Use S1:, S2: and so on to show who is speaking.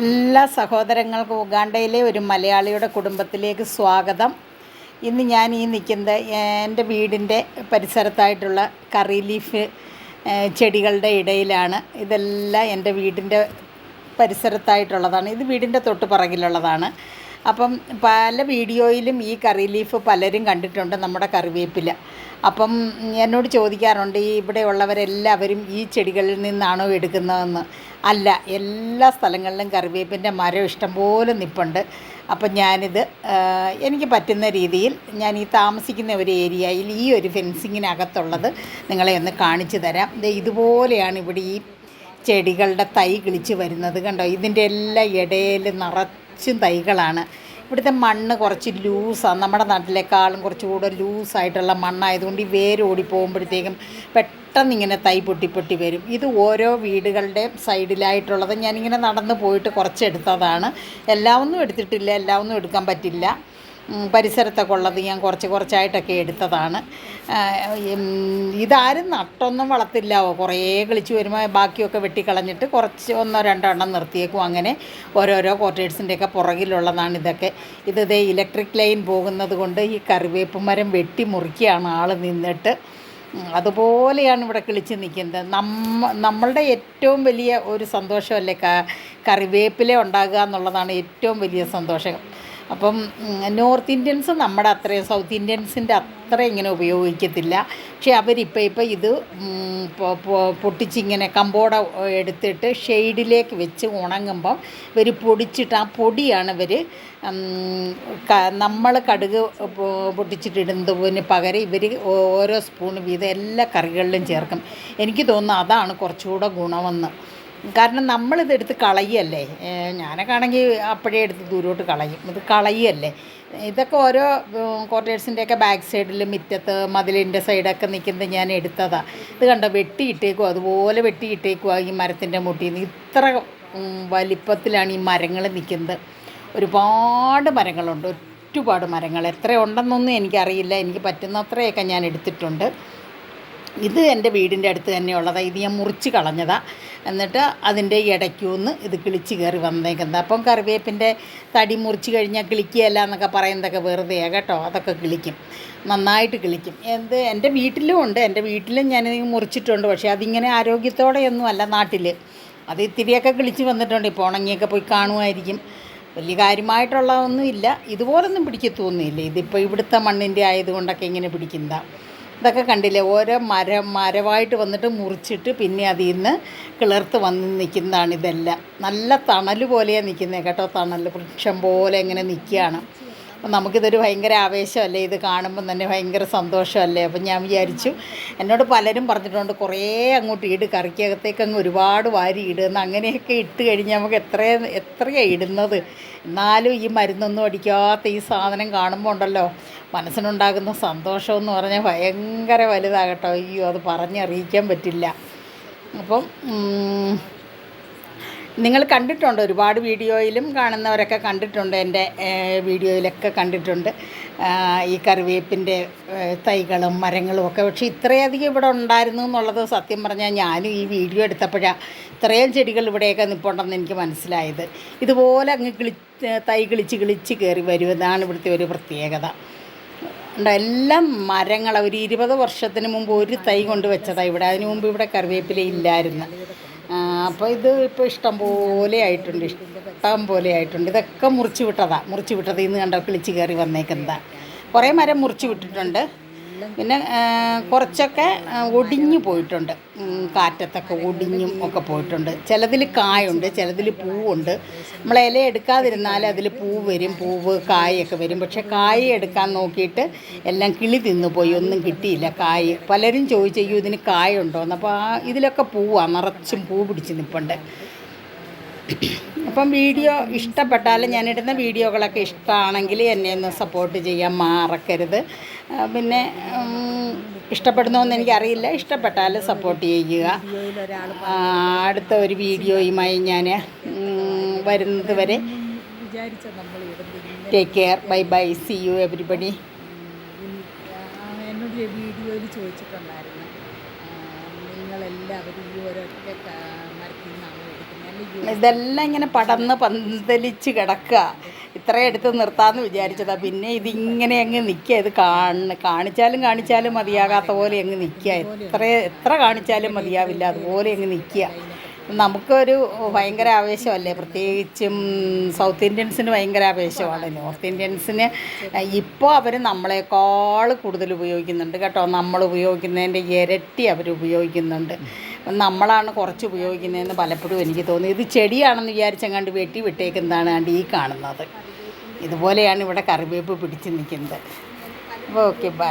S1: എല്ലാ സഹോദരങ്ങൾക്കും ഉഗാണ്ടയിലെ ഒരു മലയാളിയുടെ കുടുംബത്തിലേക്ക് സ്വാഗതം. ഇന്ന് ഞാൻ ഈ നിൽക്കുന്നത് എന്റെ വീടിന്റെ പരിസരത്തായിട്ടുള്ള കറി ലീഫ് ചെടികളുടെ ഇടയിലാണ്. ഇതെല്ലാം എന്റെ വീടിന്റെ പരിസരത്തായിട്ടുള്ളതാണ്. ഇത് വീടിന്റെ തൊട്ട് പുറകിലുള്ളതാണ്. അപ്പം പല വീഡിയോയിലും ഈ കറി ലീഫ് പലരും കണ്ടിട്ടുണ്ട് നമ്മുടെ കറിവേപ്പില. അപ്പം എന്നോട് ചോദിക്കാറുണ്ട് ഈ ഇവിടെയുള്ളവരെല്ലാവരും ഈ ചെടികളിൽ നിന്നാണോ എടുക്കുന്നതെന്ന്. അല്ല എല്ലാ സ്ഥലങ്ങളിലും കറിവേപ്പിന്റെ മരം ഇഷ്ടംപോലെ നിപ്പുണ്ട്. അപ്പം ഞാനിത് എനിക്ക് പറ്റുന്ന രീതിയിൽ ഞാൻ ഈ താമസിക്കുന്ന ഒരു ഏരിയയിൽ ഈ ഒരു ഫെൻസിങ്ങിനകത്തുള്ളത് നിങ്ങളെ ഒന്ന് കാണിച്ചു തരാം. ഇതുപോലെയാണ് ഇവിടെ ഈ ചെടികളുടെ തൈ കിളിച്ച് വരുന്നത് കണ്ടോ? ഇതിന്റെ എല്ലാ ഇടയിൽ നിറച്ചും തൈകളാണ്. ഇവിടുത്തെ മണ്ണ് കുറച്ച് ലൂസാണ്. നമ്മുടെ നാട്ടിലേക്കാളും കുറച്ചുകൂടെ ലൂസായിട്ടുള്ള മണ്ണായതുകൊണ്ട് ഈ വേര് ഓടി പോകുമ്പോഴത്തേക്കും പെട്ടെന്ന് ഇങ്ങനെ തൈ പൊട്ടി പൊട്ടി വരും. ഇത് ഓരോ വീടുകളുടെയും സൈഡിലായിട്ടുള്ളത്. ഞാനിങ്ങനെ നടന്ന് പോയിട്ട് കുറച്ചെടുത്തതാണ് എല്ലാം ഒന്നും എടുത്തിട്ടില്ല. എല്ലാം ഒന്നും എടുക്കാൻ പറ്റില്ല. പരിസരത്തൊക്കെ ഉള്ളത് ഞാൻ കുറച്ച് കുറച്ചായിട്ടൊക്കെ എടുത്തതാണ്. ഇതാരും നട്ടൊന്നും വളർത്തില്ലാവോ കുറേ കിളിച്ച് വരുമ്പോൾ ബാക്കിയൊക്കെ വെട്ടിക്കളഞ്ഞിട്ട് കുറച്ച് ഒന്നോ രണ്ടോ എണ്ണം നിർത്തിയേക്കും. അങ്ങനെ ഓരോരോ കോട്ടേഴ്സിന്റെയൊക്കെ പുറകിലുള്ളതാണ് ഇതൊക്കെ. ഇത് ഇതേ ഇലക്ട്രിക് ലൈൻ പോകുന്നത് കൊണ്ട് ഈ കറിവേപ്പ് മരം വെട്ടി മുറിക്കുകയാണ് ആൾ നിന്നിട്ട്. അതുപോലെയാണ് ഇവിടെ കിളിച്ച് നിൽക്കുന്നത്. നമ്മ നമ്മളുടെ ഏറ്റവും വലിയ ഒരു സന്തോഷമല്ലേ കറിവേപ്പില ഉണ്ടാകുക എന്നുള്ളതാണ് ഏറ്റവും വലിയ സന്തോഷം. അപ്പം നോർത്ത് ഇന്ത്യൻസ് നമ്മുടെ അത്രയും സൗത്ത് ഇന്ത്യൻസിന്റെ അത്ര ഇങ്ങനെ ഉപയോഗിക്കത്തില്ല. പക്ഷേ അവരിപ്പോൾ ഇപ്പോൾ ഇത് പൊട്ടിച്ചിങ്ങനെ കമ്പോട എടുത്തിട്ട് ഷെയ്ഡിലേക്ക് വെച്ച് ഉണങ്ങുമ്പം ഇവർ പൊടിച്ചിട്ട് ആ പൊടിയാണ് ഇവർ നമ്മൾ കടുക് പൊട്ടിച്ചിട്ടിടുന്നതിന് പകരം ഇവർ ഓരോ സ്പൂൺ വീതം എല്ലാ കറികളിലും ചേർക്കും. എനിക്ക് തോന്നുന്നു അതാണ് കുറച്ചുകൂടെ ഗുണമെന്ന്. കാരണം നമ്മളിതെടുത്ത് കളയല്ലേ? ഞാനൊക്കെ ആണെങ്കിൽ അപ്പോഴേ എടുത്ത് ദൂരോട്ട് കളയും. ഇത് കളയല്ലേ? ഇതൊക്കെ ഓരോ ക്വാർട്ടേഴ്സിന്റെയൊക്കെ ബാക്ക് സൈഡിൽ മുറ്റത്ത് മതിലിന്റെ സൈഡൊക്കെ നിൽക്കുന്നത് ഞാൻ എടുത്തതാണ് ഇത് കണ്ടോ? വെട്ടിയിട്ടേക്കും അതുപോലെ വെട്ടിയിട്ടേക്കുവാ ഈ മരത്തിന്റെ മുട്ടിൽ നിന്ന് ഇത്ര വലിപ്പത്തിലാണ് ഈ മരങ്ങൾ നിൽക്കുന്നത് ഒരുപാട് മരങ്ങളുണ്ട്. ഒരുപാട് മരങ്ങൾ. എത്ര ഉണ്ടെന്നൊന്നും എനിക്കറിയില്ല. എനിക്ക് പറ്റുന്നത്രയൊക്കെ ഞാൻ എടുത്തിട്ടുണ്ട്. ഇത് എന്റെ വീടിന്റെ അടുത്ത് തന്നെയുള്ളതാണ് ഇത് ഞാൻ മുറിച്ച് കളഞ്ഞതാണ് എന്നിട്ട് അതിന്റെ ഇടയ്ക്കൊന്ന് ഇത് കിളിച്ച് കയറി വന്നേക്കുന്നത്. അപ്പം കറിവേപ്പിന്റെ തടി മുറിച്ച് കഴിഞ്ഞാൽ കിളിക്കുകയല്ല എന്നൊക്കെ പറയുന്നതൊക്കെ വെറുതെയാണ് കേട്ടോ. അതൊക്കെ കിളിക്കും. നന്നായിട്ട് കിളിക്കും. എന്ത് എന്റെ വീട്ടിലും ഉണ്ട്. എന്റെ വീട്ടിലും ഞാൻ മുറിച്ചിട്ടുണ്ട്. പക്ഷേ അതിങ്ങനെ ആരോഗ്യത്തോടെയൊന്നും അല്ല നാട്ടിൽ. അത് ഇത്തിരിയൊക്കെ കിളിച്ച് വന്നിട്ടുണ്ട്. ഇപ്പോൾ ഉണങ്ങിയൊക്കെ പോയി കാണുമായിരിക്കും. വലിയ കാര്യമായിട്ടുള്ളതൊന്നും ഇല്ല. ഇതുപോലൊന്നും പിടിക്കത്തൊന്നുമില്ല. ഇതിപ്പോൾ ഇവിടുത്തെ മണ്ണിന്റെ ആയതുകൊണ്ടൊക്കെ ഇങ്ങനെ പിടിക്കുന്നതാണ് ഇതൊക്കെ കണ്ടില്ലേ? ഓരോ മരം മരമായിട്ട് വന്നിട്ട് മുറിച്ചിട്ട് പിന്നെ അതിൽ നിന്ന് കിളർത്ത് വന്ന് നിൽക്കുന്നതാണ് ഇതെല്ലാം. നല്ല തണൽ പോലെയാണ് നിൽക്കുന്നത് കേട്ടോ തണൽ വൃക്ഷം പോലെ ഇങ്ങനെ നിൽക്കുകയാണ് അപ്പം നമുക്കിതൊരു ഭയങ്കര ആവേശമല്ലേ? ഇത് കാണുമ്പം തന്നെ ഭയങ്കര സന്തോഷമല്ലേ? അപ്പം ഞാൻ വിചാരിച്ചു എന്നോട് പലരും പറഞ്ഞിട്ടുണ്ട് കുറേ അങ്ങോട്ട് ഇട് കറിക്കകത്തേക്ക് അങ്ങ് ഒരുപാട് വാരി ഇടുന്ന അങ്ങനെയൊക്കെ ഇട്ട് കഴിഞ്ഞാൽ നമുക്ക് എത്രയാണ് എത്രയാണ് ഇടുന്നത്? എന്നാലും ഈ മരുന്നൊന്നും അടിക്കാത്ത ഈ സാധനം കാണുമ്പോൾ ഉണ്ടല്ലോ മനസ്സിനുണ്ടാകുന്ന സന്തോഷം എന്ന് പറഞ്ഞാൽ ഭയങ്കര വലുതാകട്ടോ. അയ്യോ അത് പറഞ്ഞറിയിക്കാൻ പറ്റില്ല. അപ്പം നിങ്ങൾ കണ്ടിട്ടുണ്ട് ഒരുപാട് വീഡിയോയിലും കാണുന്നവരൊക്കെ കണ്ടിട്ടുണ്ട് എന്റെ വീഡിയോയിലൊക്കെ കണ്ടിട്ടുണ്ട്. ഈ കറിവേപ്പിന്റെ തൈകളും മരങ്ങളും ഒക്കെ. പക്ഷേ ഇത്രയധികം ഇവിടെ ഉണ്ടായിരുന്നു എന്നുള്ളത് സത്യം പറഞ്ഞാൽ ഞാനും ഈ വീഡിയോ എടുത്തപ്പോഴാണ് ഇത്രയും ചെടികൾ ഇവിടെയൊക്കെ നിൽപ്പുണ്ടെന്ന് എനിക്ക് മനസ്സിലായത്. ഇതുപോലെ അങ്ങ് കിളി തൈ കിളിച്ച് കിളിച്ച് കയറി വരുമെന്നാണ് ഇവിടുത്തെ ഒരു പ്രത്യേകത. ഉണ്ട് എല്ലാം മരങ്ങൾ ഒരു ഇരുപത് വർഷത്തിന് മുമ്പ് ഒരു തൈ കൊണ്ട് വെച്ചതാണ് ഇവിടെ. അതിന് മുമ്പ് ഇവിടെ കറിവേപ്പില ഇല്ലായിരുന്നു. അപ്പോൾ ഇത് ഇപ്പോൾ ഇഷ്ടം പോലെ ആയിട്ടുണ്ട്. ഇഷ്ടം പോലെ ആയിട്ടുണ്ട്. ഇതൊക്കെ മുറിച്ച് വിട്ടതാണ് മുറിച്ച് വിട്ടത് ഇന്ന് കണ്ടോ കിളിച്ച് കയറി വന്നേക്കുന്നതാണ് കുറേ മരം മുറിച്ച് വിട്ടിട്ടുണ്ട്. പിന്നെ കുറച്ചൊക്കെ ഒടിഞ്ഞു പോയിട്ടുണ്ട്. കാറ്റത്തൊക്കെ ഒടിഞ്ഞും ഒക്കെ പോയിട്ടുണ്ട്. ചിലതിൽ കായുണ്ട് ചിലതിൽ പൂവുണ്ട്. നമ്മൾ ഇല എടുക്കാതിരുന്നാൽ അതിൽ പൂ വരും പൂവ് കായൊക്കെ വരും. പക്ഷേ കായ എടുക്കാൻ നോക്കിയിട്ട് എല്ലാം കിളി തിന്നു പോയി ഒന്നും കിട്ടിയില്ല കായ്. പലരും ചോദിച്ചു ഇതിന് കായുണ്ടോയെന്ന് അപ്പോൾ ആ ഇതിലൊക്കെ പൂവാണ് നിറച്ചും പൂ പിടിച്ച് നിൽപ്പുണ്ട് അപ്പം വീഡിയോ ഇഷ്ടപ്പെട്ടാൽ ഞാനിടുന്ന വീഡിയോകളൊക്കെ ഇഷ്ടമാണെങ്കിൽ എന്നെ ഒന്ന് സപ്പോർട്ട് ചെയ്യാൻ മറക്കരുത്. പിന്നെ ഇഷ്ടപ്പെടുന്നോന്ന് എനിക്കറിയില്ല. ഇഷ്ടപ്പെട്ടാൽ സപ്പോർട്ട് ചെയ്യുക. അടുത്ത ഒരു വീഡിയോയുമായി ഞാൻ വരുന്നത് വരെ. Take care bye bye see you everybody
S2: എന്നോട് വീഡിയോയിൽ ചോദിച്ചിട്ടുണ്ടായിരുന്നു. നിങ്ങളെല്ലാവരും ഈ ഒരൊറ്റ മരത്തിൽ നിന്നാണ്
S1: ഇതെല്ലാം ഇങ്ങനെ പടന്ന് പന്തലിച്ച് കിടക്കുക. ഇത്രയും എടുത്ത് നിർത്താമെന്ന് വിചാരിച്ചതാ. പിന്നെ ഇതിങ്ങനെ അങ്ങ് നിൽക്കുക. ഇത് കാണ കാണിച്ചാലും കാണിച്ചാലും മതിയാകാത്ത പോലെ അങ്ങ് നിൽക്കുക. എത്ര എത്ര കാണിച്ചാലും മതിയാവില്ല. അതുപോലെ അങ്ങ് നിൽക്കുക. നമുക്കൊരു ഭയങ്കര ആവേശമല്ലേ? പ്രത്യേകിച്ചും സൗത്ത് ഇന്ത്യൻസിന് ഭയങ്കര ആവേശമാണ്. നോർത്ത് ഇന്ത്യൻസിന് ഇപ്പോൾ അവർ നമ്മളെക്കാൾ കൂടുതൽ ഉപയോഗിക്കുന്നുണ്ട് കേട്ടോ. നമ്മൾ ഉപയോഗിക്കുന്നതിന്റെ ഇരട്ടി അവർ ഉപയോഗിക്കുന്നുണ്ട്. നമ്മളാണ് കുറച്ച് ഉപയോഗിക്കുന്നതെന്ന് പലപ്പോഴും എനിക്ക് തോന്നി. ഇത് ചെടിയാണെന്ന് വിചാരിച്ചെങ്ങാണ്ട് വെട്ടി വിട്ടേക്കുന്നതാണ് കണ്ട് ഈ കാണുന്നത്. ഇതുപോലെയാണ് ഇവിടെ കറിവേപ്പ് പിടിച്ച് നിൽക്കുന്നത്. Okay bye.